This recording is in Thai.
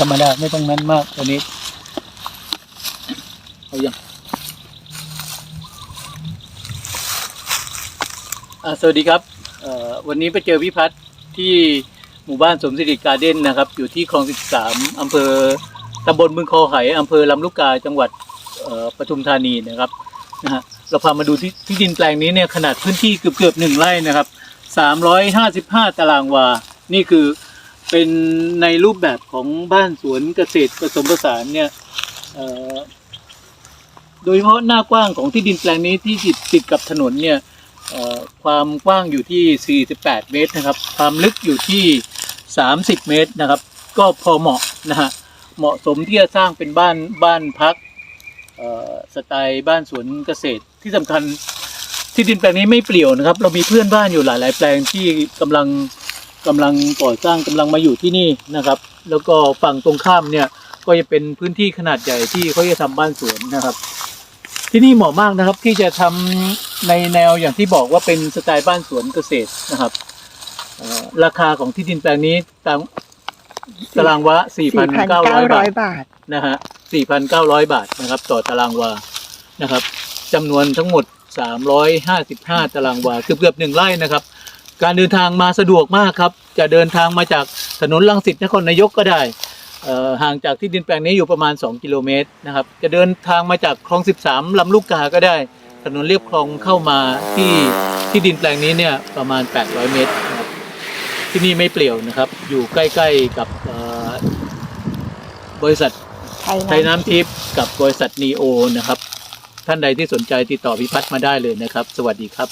ธรรมดาไม่ต้องนั้นมากตัวนี้ เอาอย่างสวัสดีครับ วันนี้ไปเจอพี่พัฒน์ที่หมู่บ้านสมสิริการ์เด้นนะครับ อยู่ที่คลอง 13 อำเภอตำบลบึงคอไหอำเภอลำลูกกา จังหวัดปทุมธานีนะครับนะฮะเราพามาดูที่ที่ดินแปลงนี้เนี่ยขนาดพื้นที่เกือบเกือบหนึ่งไร่นะครับ 355 ตารางวา นี่คือ เป็นในรูปแบบของบ้านสวนเกษตรผสมผสานเนี่ยโดยเฉพาะหน้ากว้างของที่ดินแปลงนี้ที่ติดติดกับถนนเนี่ยความกว้างอยู่ที่ 48 เมตรนะครับ ความลึกอยู่ที่ 30 เมตรนะครับ ก็พอเหมาะนะฮะเหมาะสมที่จะสร้างเป็นบ้านบ้านพักสไตล์บ้านสวนเกษตรที่สำคัญที่ดินแปลงนี้ไม่เปลี่ยวนะครับ เรามีเพื่อนบ้านอยู่หลาย ๆ แปลงที่กำลัง กำลังก่อสร้างกำลังมาอยู่ที่นี่นะครับ แล้วก็ฝั่งตรงข้ามเนี่ยก็จะเป็นพื้นที่ขนาดใหญ่ที่เขาจะทำบ้านสวนนะครับ ที่นี่เหมาะมากนะครับที่จะทำในแนวอย่างที่บอกว่าเป็นสไตล์บ้านสวนเกษตรนะครับเอ่อราคาของที่ดินแปลงนี้ตามตารางวะ 4,900บาทบาทนะฮะ 4,900 บาทนะครับ ต่อตารางวานะครับจำนวนทั้งหมด 355 ตารางวาเกือบเกือบหนึ่งไร่นะครับ การเดินทางมาสะดวกมากครับ จะเดินทางมาจากถนนลังสิตนครนายกก็ได้เอ่อห่างจากที่ดินแปลงนี้อยู่ประมาณ 2 กิโลเมตรนะครับ จะเดินทางมาจากคลอง 13 ลำลูกกาก็ได้ ถนนเรียบคลองเข้ามาที่ที่ดินแปลงนี้เนี่ยประมาณ 800 เมตรนะครับที่นี่ไม่เปลี่ยวนะครับ อยู่ใกล้ๆกับเอ่อบริษัทไทยไทยน้ำทิพย์กับบริษัทนีโอนะครับ ท่านใดที่สนใจติดต่อพิพัฒน์มาได้เลยนะครับ สวัสดีครับ